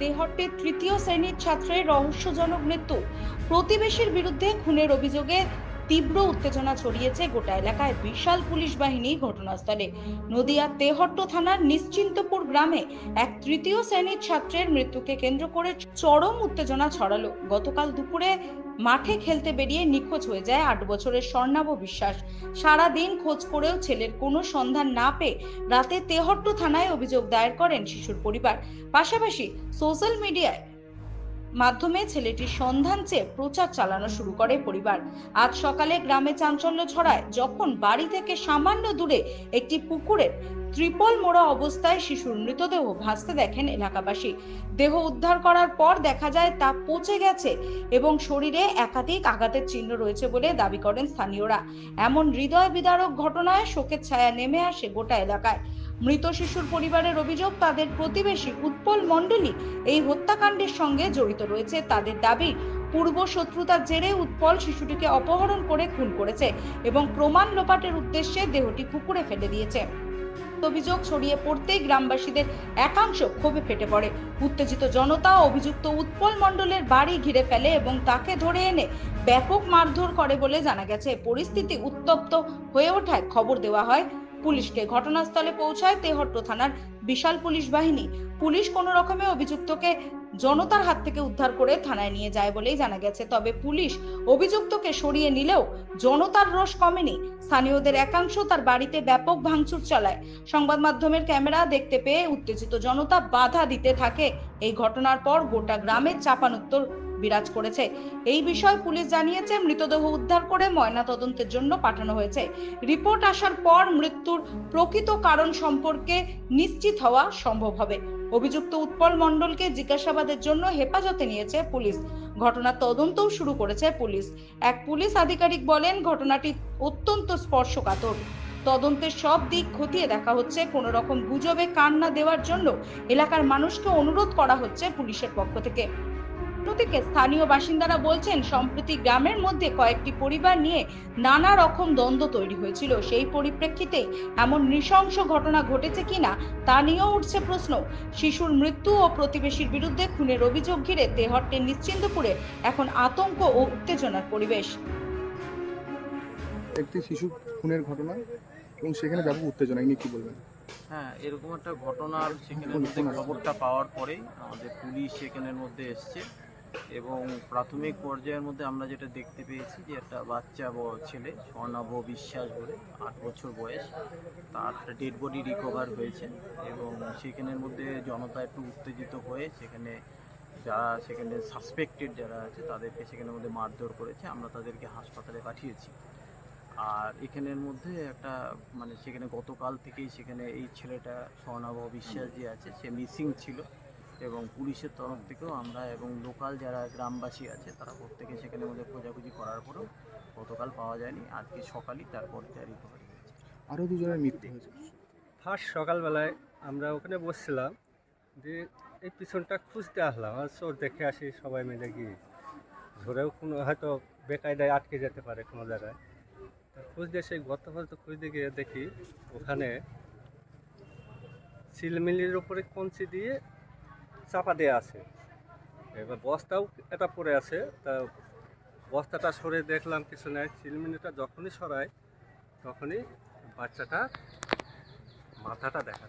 তেহট্টের তৃতীয় শ্রেণির ছাত্রের রহস্যজনক মৃত্যু। প্রতিবেশীর বিরুদ্ধে খুনের অভিযোগে তীব্র উত্তেজনা ছড়িয়েছে গোটা এলাকায় বিশাল পুলিশ বাহিনী ঘটনাস্থলে। নদিয়া তেহট্ট থানার নিশ্চিন্তপুর গ্রামে এক তৃতীয় শ্রেণির ছাত্রের মৃত্যুকে কেন্দ্র করে চরম উত্তেজনা ছড়ালো। গতকাল দুপুরে মাঠে খেলতে বেরিয়ে নিখোঁজ হয়ে যায় আট বছরের স্বর্ণাভ বিশ্বাস। সারা দিন খোঁজ করেও ছেলের কোনো সন্ধান না পেয়ে রাতে তেহট্ট থানায় অভিযোগ দায়ের করেন শিশুর পরিবার। পাশাপাশি সোশ্যাল মিডিয়ায় মাধ্যমে ছেলেটির সন্ধান চেয়ে প্রচার চালানো শুরু করে পরিবার। আজ সকালে গ্রামে চাঞ্চল্য ছড়ায় যখন বাড়ি থেকে সামান্য দূরে একটি পুকুরে ত্রিপল মোড়া অবস্থায় শিশুর মৃতদেহ ভাসতে দেখেন এলাকাবাসী। দেহ উদ্ধার করার পর দেখা যায় তা পচে গেছে এবং শরীরে একাধিক আঘাতের চিহ্ন রয়েছে বলে দাবি করেন স্থানীয়রা। এমন হৃদয় বিদারক ঘটনায় শোকের ছায়া নেমে আসে গোটা এলাকায়। মৃত শিশুর পরিবারের অভিযোগ, তাদের প্রতিবেশী উৎপল মণ্ডলী এই হত্যাকাণ্ডের সঙ্গে জড়িত রয়েছে। তাদের দাবি, পূর্ব শত্রুতার জেরে উৎপল শিশুটিকে অপহরণ করে খুন করেছে এবং প্রমাণ লোপাটের উদ্দেশ্যে দেহটি পুকুরে ফেলে দিয়েছে। অভিযোগ ছড়িয়ে পড়তেই গ্রামবাসীদের একাংশ ক্ষোভে ফেটে পড়ে। উত্তেজিত জনতা অভিযুক্ত উৎপল মণ্ডলের বাড়ি ঘিরে ফেলে এবং তাকে ধরে এনে ব্যাপক মারধর করে বলে জানা গেছে। পরিস্থিতি উত্তপ্ত হয়ে ওঠায় খবর দেওয়া হয় পুলিশকে ঘটনাস্থলে পৌঁছায় তেহট্ট থানার বিশাল পুলিশ বাহিনী। পুলিশ কোনো রকমে অভিযুক্তকে জনতার হাত থেকে উদ্ধার করে থানায় নিয়ে যায় বলেই জানা গেছে। তবে পুলিশ অভিযুক্তকে সরিয়ে নিলেও জনতার রোষ কমেনি। স্থানীয়দের একাংশ তার বাড়িতে ব্যাপক ভাঙচুর চালায়। সংবাদ মাধ্যমের ক্যামেরা দেখতে পেয়ে উত্তেজিত জনতা বাধা দিতে থাকে। এই ঘটনার পর গোটা গ্রামের চাপানুত্তর বিরাজ করেছে। এই বিষয়ে পুলিশ জানিয়েছে, মৃতদেহ উদ্ধার করে ময়না তদন্তের জন্য পাঠানো হয়েছে। রিপোর্ট আসার পর মৃত্যুর প্রকৃত কারণ সম্পর্কে নিশ্চিত হওয়া সম্ভব হবে। অভিযুক্ত উৎপল মণ্ডলকে জিজ্ঞাসাবাদের জন্য হেফাজতে নিয়েছে পুলিশ। ঘটনার তদন্তও শুরু করেছে পুলিশ। এক পুলিশ আধিকারিক বলেন, ঘটনাটি অত্যন্ত স্পর্শকাতর। তদন্তের সব দিক খতিয়ে দেখা হচ্ছে। কোনো রকম গুজবে কান না দেওয়ার জন্য এলাকার মানুষকে অনুরোধ করা হচ্ছে পুলিশের পক্ষ থেকে। অন্যদিকে স্থানীয় বাসিন্দারা বলছেন সম্প্রতি গ্রামের মধ্যে কয়েকটি পরিবার নিয়ে নানা রকম দ্বন্দ্ব তৈরি হয়েছিল। সেই পরিপ্রেক্ষিতে এমন নৃশংস ঘটনা ঘটেছে কিনা তা নিয়েও উঠছে প্রশ্ন। শিশুর মৃত্যু ও প্রতিবেশীর বিরুদ্ধে খুনের অভিযোগ ঘিরে তেহট্টের নিশ্চিন্তপুরে এখন আতঙ্ক ও উত্তেজনার পরিবেশ। একটি শিশু খুনের ঘটনা এবং সেখানে ব্যাপক উত্তেজনা এই নিয়ে কি বলবেন? হ্যাঁ এরকম একটা ঘটনার সেখানের মধ্যে খবরটা পাওয়ার পরেই আমাদের পুলিশ সেখানের মধ্যে এসছে। এবং প্রাথমিক পর্যায়ের মধ্যে আমরা যেটা দেখতে পেয়েছি যে একটা বাচ্চা ছেলে স্বর্ণাভ বিশ্বাস বলে, আট বছর বয়স। তার ডেড বডি রিকভার হয়েছে এবং সেখানের মধ্যে জনতা একটু উত্তেজিত হয়ে সেখানে যারা সেখানে সাসপেক্টেড যারা আছে তাদেরকে সেখানের মধ্যে মারধর করেছে। আমরা তাদেরকে হাসপাতালে পাঠিয়েছি। আর এখানের মধ্যে একটা মানে সেখানে গতকাল থেকেই সেখানে এই ছেলেটা স্বর্ণাভ বিশ্বাস যে আছে, সে মিসিং ছিল। এবং পুলিশের তরফ থেকেও আমরা এবং লোকাল যারা গ্রামবাসী আছে তারা প্রত্যেকে সেখানে মধ্যে খোঁজাখুঁজি করার পরেও গতকাল পাওয়া যায়নি। আজকে সকালই তারপর রিকভারি হয়েছে আরও দুজনের মৃত্যু হয়েছে। ফার্স্ট সকালবেলায় আমরা ওখানে বসছিলাম যে এই পিছনটা খুঁজতে আসলাম। আর চোর দেখে আসি সবাই মিলে গিয়ে। ধরেও কোনো হয়তো বেকায়দায় আটকে যেতে পারে কোনো জায়গায়। তা খুঁজতে সেই গত হয়তো খুঁজতে গিয়ে দেখি ওখানে সিলমিলির উপরে কঞ্চি দিয়ে চাপা দেওয়া আছে এবার বস্তাও এটা পড়ে আছে তা বস্তাটা সরে দেখলাম কিছু নাই চিলমিনিটা যখনই সরায়, তখনই বাচ্চাটা মাথাটা দেখা।